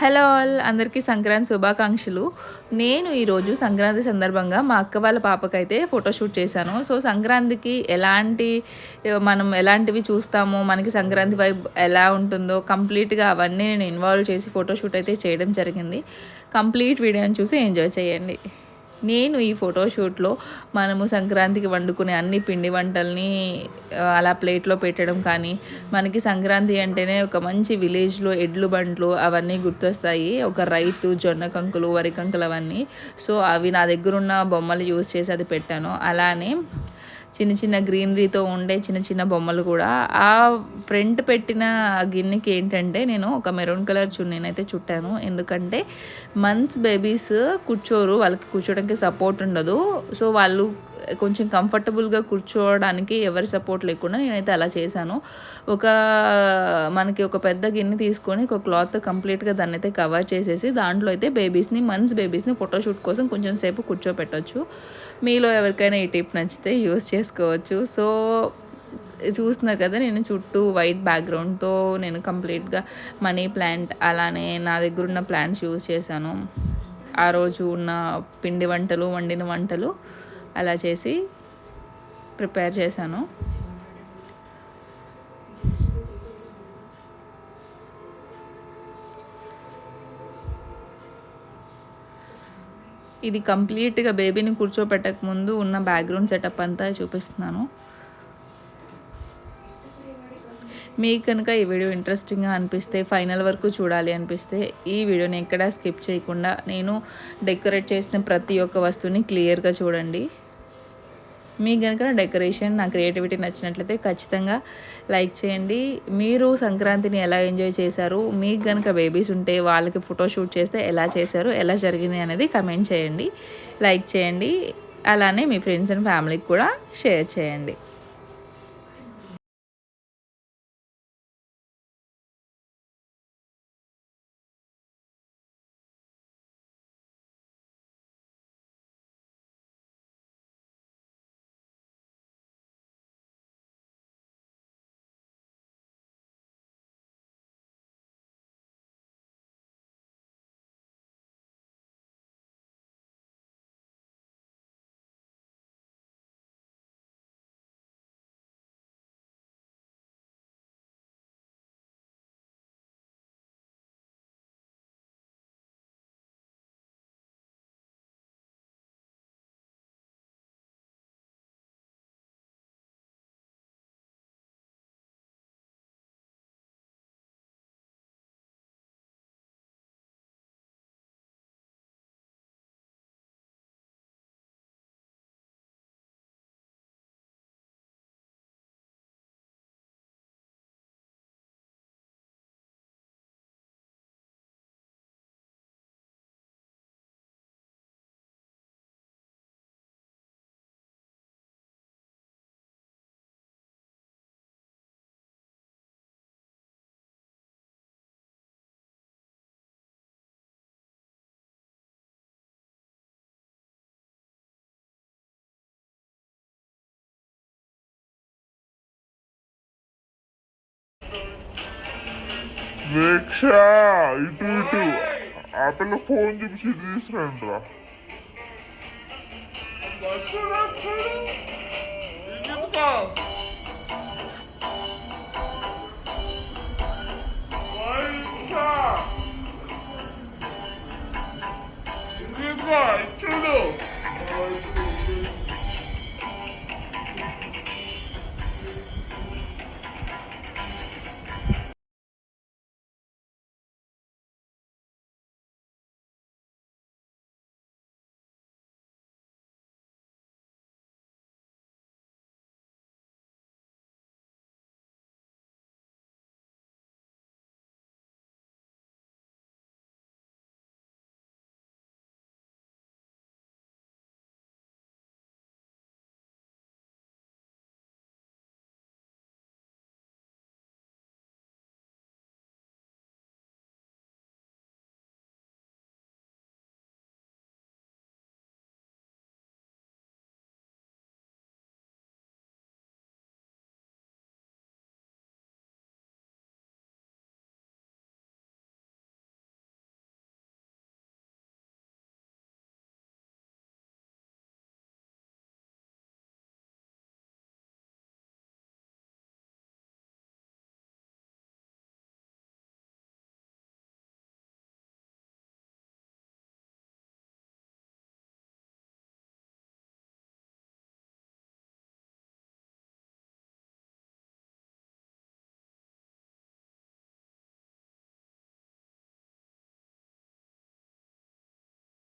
Hello all అందరికీ సంక్రాంతి శుభాకాంక్షలు. నేను ఈరోజు సంక్రాంతి సందర్భంగా మా అక్క వాళ్ళ పాపకైతే ఫోటోషూట్ చేశాను. సో సంక్రాంతికి ఎలాంటి మనం ఎలాంటివి చూస్తామో మనకి సంక్రాంతి వైబ్ ఎలా ఉంటుందో కంప్లీట్గా అవన్నీ నేను ఇన్వాల్వ్ చేసి ఫోటోషూట్ అయితే చేయడం జరిగింది. కంప్లీట్ వీడియోని చూసి ఎంజాయ్ చేయండి. నేను ఈ ఫోటోషూట్లో మనము సంక్రాంతికి వండుకునే అన్ని పిండి వంటల్ని అలా ప్లేట్లో పెట్టడం కానీ మనకి సంక్రాంతి అంటేనే ఒక మంచి విలేజ్లో ఎడ్లు బండ్లు అవన్నీ గుర్తొస్తాయి. ఒక రైతు జొన్న కంకులు వరి కంకులు అవన్నీ. సో అవి నా దగ్గర ఉన్న బొమ్మలు యూజ్ చేసి అది పెట్టాను. అలానే చిన్న చిన్న గ్రీనరీతో ఉండే చిన్న చిన్న బొమ్మలు కూడా. ఆ ఫ్రంట్ పెట్టిన గిన్నెకి ఏంటంటే నేను ఒక మెరూన్ కలర్ చున్నీనైతే చుట్టాను. ఎందుకంటే మంత్స్ బేబీస్ కూర్చోరు వాళ్ళకి కూర్చోడానికి సపోర్ట్ ఉండదు. సో వాళ్ళు కొంచెం కంఫర్టబుల్గా కూర్చోవడానికి ఎవరి సపోర్ట్ లేకుండా నేనైతే అలా చేశాను. ఒక మనకి ఒక పెద్ద గిన్నె తీసుకొని ఒక క్లాత్ కంప్లీట్గా దాన్ని అయితే కవర్ చేసేసి దాంట్లో అయితే బేబీస్ని మంత్స్ బేబీస్ని ఫోటోషూట్ కోసం కొంచెం సేపు కూర్చోపెట్టచ్చు. మీలో ఎవరికైనా ఈ టిప్ నచ్చితే యూస్ చేసుకోవచ్చు. సో చూస్తున్నారు కదా నేను చుట్టూ వైట్ బ్యాక్గ్రౌండ్తో నేను కంప్లీట్గా మనీ ప్లాంట్ అలానే నా దగ్గర ఉన్న ప్లాంట్స్ యూజ్ చేశాను. ఆ రోజు ఉన్న పిండి వంటలు వండిన వంటలు అలా చేసి ప్రిపేర్ చేశాను. ఇది కంప్లీట్గా బేబీని కూర్చోపెట్టక ముందు ఉన్న బ్యాక్గ్రౌండ్ సెటప్ అంతా చూపిస్తున్నాను. మీకు కనుక ఈ వీడియో ఇంట్రెస్టింగ్గా అనిపిస్తే ఫైనల్ వరకు చూడాలి అనిపిస్తే ఈ వీడియోని ఎక్కడా స్కిప్ చేయకుండా నేను డెకరేట్ చేసిన ప్రతి ఒక్క వస్తువుని క్లియర్గా చూడండి. మీకు కనుక డెకరేషన్ నా క్రియేటివిటీ నచ్చినట్లయితే ఖచ్చితంగా లైక్ చేయండి. మీరు సంక్రాంతిని ఎలా ఎంజాయ్ చేశారు మీకు కనుక బేబీస్ ఉంటే వాళ్ళకి ఫోటో షూట్ చేస్తే ఎలా చేశారు ఎలా జరిగింది అనేది కమెంట్ చేయండి. లైక్ చేయండి. అలానే మీ ఫ్రెండ్స్ అండ్ ఫ్యామిలీకి కూడా షేర్ చేయండి. దీక్ష ఇటు ఇటు ఆ పిల్ల ఫోన్ చూసి తీసుకురండి రా చూడు